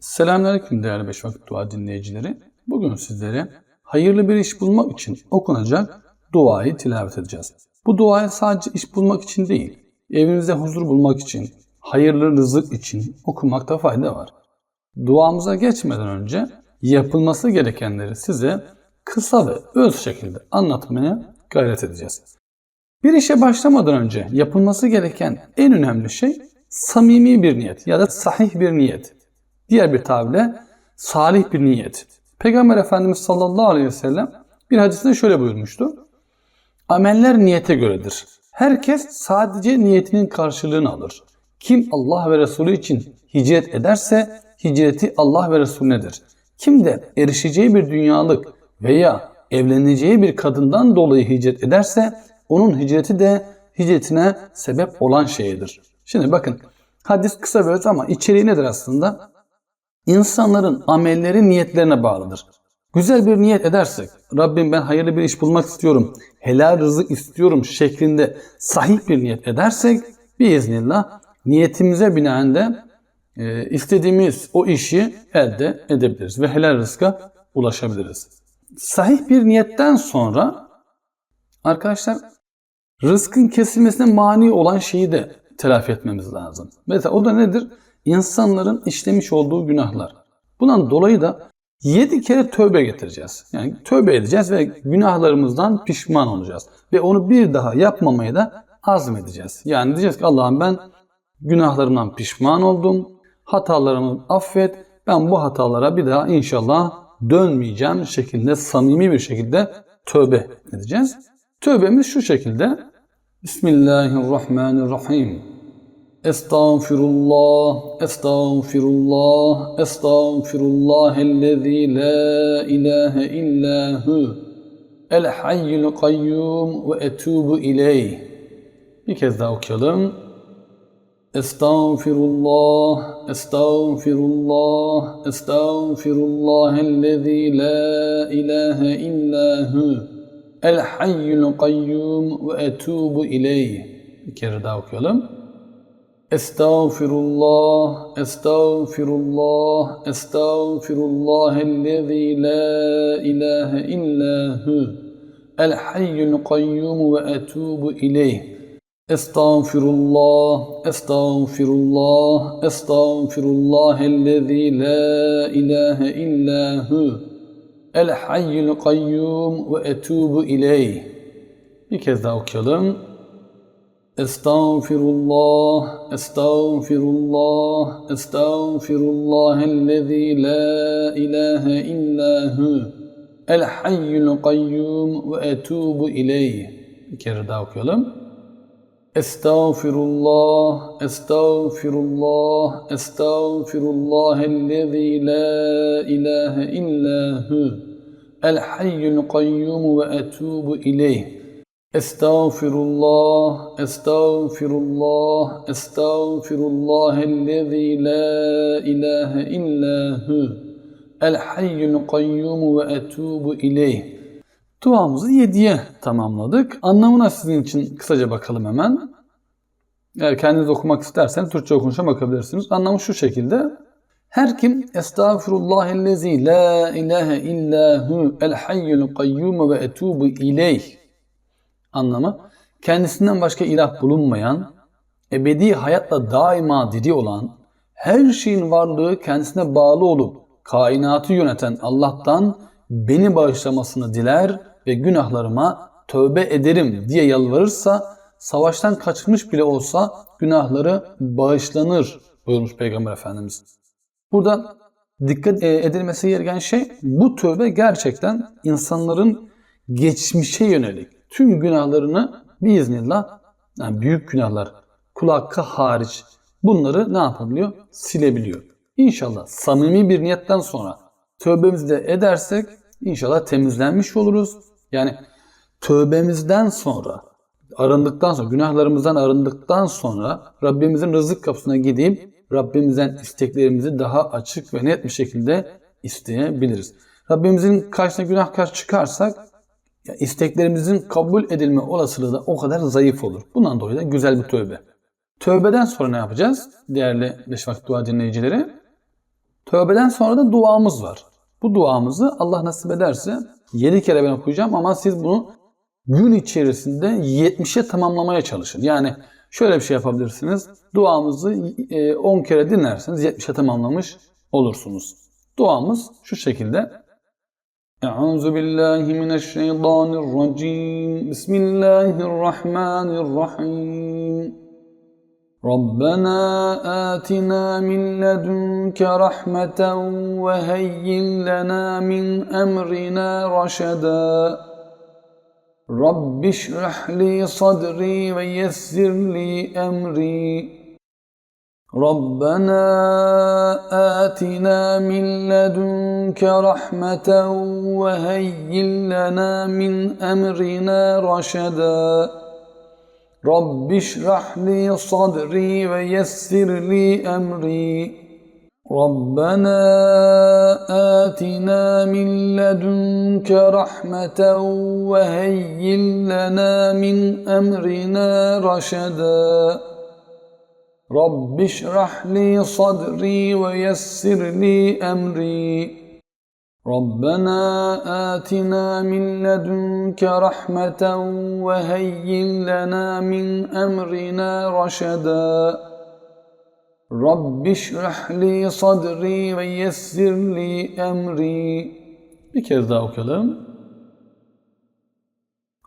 Selamünaleyküm değerli Beş Vakit Dua dinleyicileri. Bugün sizlere hayırlı bir iş bulmak için okunacak duayı tilavet edeceğiz. Bu duayı sadece iş bulmak için değil, evinizde huzur bulmak için, hayırlı rızık için okumakta fayda var. Duamıza geçmeden önce yapılması gerekenleri size kısa ve öz şekilde anlatmaya gayret edeceğiz. Bir işe başlamadan önce yapılması gereken en önemli şey samimi bir niyet ya da sahih bir niyet. Diğer bir tabirle salih bir niyet. Peygamber Efendimiz sallallahu aleyhi ve sellem bir hadisinde şöyle buyurmuştu. Ameller niyete göredir. Herkes sadece niyetinin karşılığını alır. Kim Allah ve Resulü için hicret ederse hicreti Allah ve Resulünedir. Kim de erişeceği bir dünyalık veya evleneceği bir kadından dolayı hicret ederse onun hicreti de hicretine sebep olan şeyidir. Şimdi bakın hadis kısa ve öz ama içeriği nedir aslında? İnsanların amelleri niyetlerine bağlıdır. Güzel bir niyet edersek, Rabbim ben hayırlı bir iş bulmak istiyorum, helal rızık istiyorum şeklinde sahih bir niyet edersek biiznillah niyetimize binaen de e, istediğimiz o işi elde edebiliriz ve helal rızka ulaşabiliriz. Sahih bir niyetten sonra arkadaşlar rızkın kesilmesine mani olan şeyi de telafi etmemiz lazım. Mesela o da nedir? İnsanların işlemiş olduğu günahlar. Bundan dolayı da 7 kere tövbe getireceğiz. Yani tövbe edeceğiz ve günahlarımızdan pişman olacağız. Ve onu bir daha yapmamaya da azmedeceğiz. Yani diyeceğiz ki Allah'ım ben günahlarımdan pişman oldum. Hatalarımı affet. Ben bu hatalara bir daha inşallah dönmeyeceğim şekilde samimi bir şekilde tövbe edeceğiz. Tövbemiz şu şekilde. Bismillahirrahmanirrahim. Estağfirullah, estağfirullah, estağfirullahellezî la ilahe illahu el hayyul kayyum ve etubu ileyh. Bir kez daha okuyalım. Estağfirullah, estağfirullah, estağfirullahellezî la ilahe illahu el hayyul kayyum ve etubu ileyh. Bir kere daha okuyalım. Estağfirullah, estağfirullah, estağfirullahellezî la ilahe illahu el hayyul kayyum ve etubu ileyh. Estağfirullah, estağfirullah, estağfirullahellezî la ilahe illahu el hayyul kayyum ve etubu ileyh. Bir kez daha okuyalım. Estağfirullah, estağfirullah, estağfirullahellezî la ilahe illahu el hayyul kayyum ve etubu ileyh. Bir kere daha okuyalım. Estağfirullah, estağfirullah, estağfirullahellezî la ilahe illahu el hayyul kayyum ve etubu ileyh. Estağfirullah, estağfirullah, estağfirullahellezî la ilahe illahu el hayyul kayyum ve etubu ileyh. Duamızı 7'ye tamamladık. Anlamına sizin için kısaca bakalım hemen. Eğer kendiniz okumak isterseniz Türkçe okunuşa bakabilirsiniz. Anlamı şu şekilde. Her kim Estağfirullahellezî la ilahe illahu el hayyul kayyum ve etubu ileyh anlamı kendisinden başka ilah bulunmayan, ebedi hayatla daima diri olan, her şeyin varlığı kendisine bağlı olup kainatı yöneten Allah'tan beni bağışlamasını diler ve günahlarıma tövbe ederim diye yalvarırsa savaştan kaçmış bile olsa günahları bağışlanır buyurmuş Peygamber Efendimiz. Burada dikkat edilmesi gereken şey bu tövbe gerçekten insanların geçmişe yönelik tüm günahlarını biiznillah yani büyük günahlar kul hakkı hariç bunları ne yapabiliyor? Silebiliyor. İnşallah samimi bir niyetten sonra tövbemizi de edersek inşallah temizlenmiş oluruz. Yani tövbemizden sonra arındıktan sonra günahlarımızdan arındıktan sonra Rabbimizin rızık kapısına gidip Rabbimizden isteklerimizi daha açık ve net bir şekilde isteyebiliriz. Rabbimizin karşısına günahkar çıkarsak ya isteklerimizin kabul edilme olasılığı da o kadar zayıf olur. Bundan dolayı da güzel bir tövbe. Tövbeden sonra ne yapacağız? Değerli beş vakit dua dinleyicileri. Tövbeden sonra da duamız var. Bu duamızı Allah nasip ederse 7 kere ben okuyacağım ama siz bunu gün içerisinde 70'e tamamlamaya çalışın. Yani şöyle bir şey yapabilirsiniz. Duamızı e, 10 kere dinlerseniz 70'e tamamlamış olursunuz. Duamız şu şekilde. Euzu billahi mineşşeytanirracim. Bismillahirrahmanirrahim. ربنا آتنا من لدنك رحمة وهيئ لنا من أمرنا رشدا رب اشرح لي صدري ويسر لي أمري ربنا آتنا من لدنك رحمة وهيئ لنا من أمرنا رشدا رب اشرح لي صدري ويسر لي أمري ربنا آتنا من لدنك رحمة وهيئ لنا من أمرنا رشدا رب اشرح لي صدري ويسر لي أمري. ربنا آتنا من لدنك رحمة وهيئ لنا من أمرنا رشدا. رب اشرح لي صدري ويسر لي أمري. Bir kez.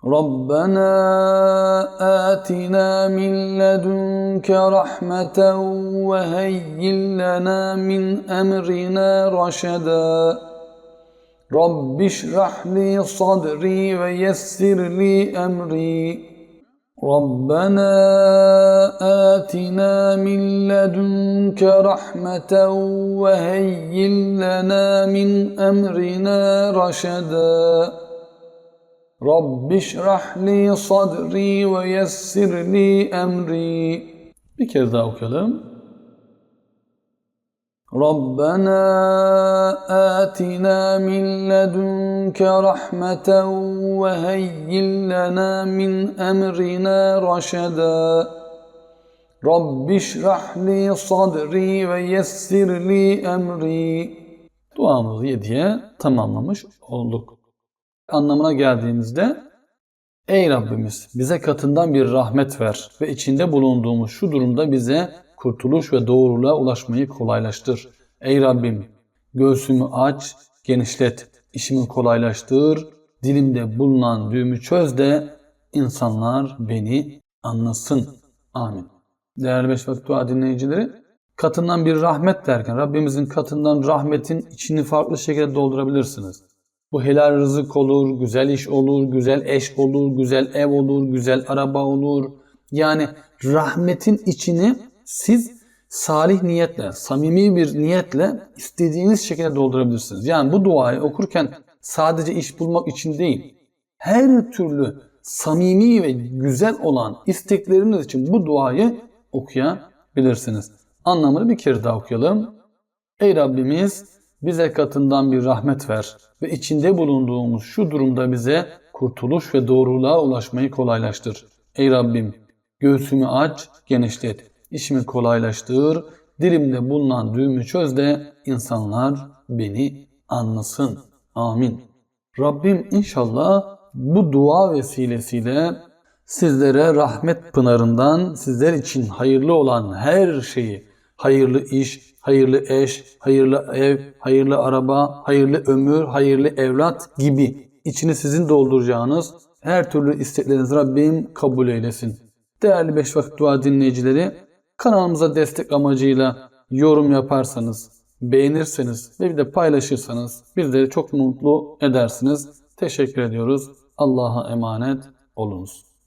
ربنا آتنا من لدنك رحمة وهيئ لنا من أمرنا رشدا رب اشرح لي صدري ويسر لي أمري ربنا آتنا من لدنك رحمة وهيئ لنا من أمرنا رشدا رب اشرح لي صدري ويسر لي أمري Bir kez daha okuyalım. ربنا آتنا من لدنك رحمة وهيئ لنا من أمرنا رشدا رب اشرح لي صدري ويسر لي أمري Duamızı yediye tamamlamış olduk. Anlamına geldiğimizde Ey Rabbimiz bize katından bir rahmet ver ve içinde bulunduğumuz şu durumda bize kurtuluş ve doğruluğa ulaşmayı kolaylaştır. Ey Rabbim göğsümü aç, genişlet, işimi kolaylaştır, dilimde bulunan düğümü çöz de insanlar beni anlasın. Amin. Değerli Beş Vakit Dua dinleyicileri, katından bir rahmet derken Rabbimizin katından rahmetin içini farklı şekilde doldurabilirsiniz. Bu helal rızık olur, güzel iş olur, güzel eş olur, güzel ev olur, güzel araba olur. Yani rahmetin içini siz salih niyetle, samimi bir niyetle istediğiniz şekilde doldurabilirsiniz. Yani bu duayı okurken sadece iş bulmak için değil, her türlü samimi ve güzel olan istekleriniz için bu duayı okuyabilirsiniz. Anlamını bir kere daha okuyalım. Ey Rabbimiz bize katından bir rahmet ver ve içinde bulunduğumuz şu durumda bize kurtuluş ve doğruluğa ulaşmayı kolaylaştır. Ey Rabbim göğsümü aç, genişlet, işimi kolaylaştır, dilimde bulunan düğümü çöz de insanlar beni anlasın. Amin. Rabbim inşallah bu dua vesilesiyle sizlere rahmet pınarından sizler için hayırlı olan her şeyi, hayırlı iş, hayırlı eş, hayırlı ev, hayırlı araba, hayırlı ömür, hayırlı evlat gibi içini sizin dolduracağınız her türlü isteklerinizi Rabbim kabul eylesin. Değerli Beş Vakit Dua dinleyicileri, kanalımıza destek amacıyla yorum yaparsanız, beğenirseniz ve bir de paylaşırsanız bizleri çok mutlu edersiniz. Teşekkür ediyoruz. Allah'a emanet olunuz.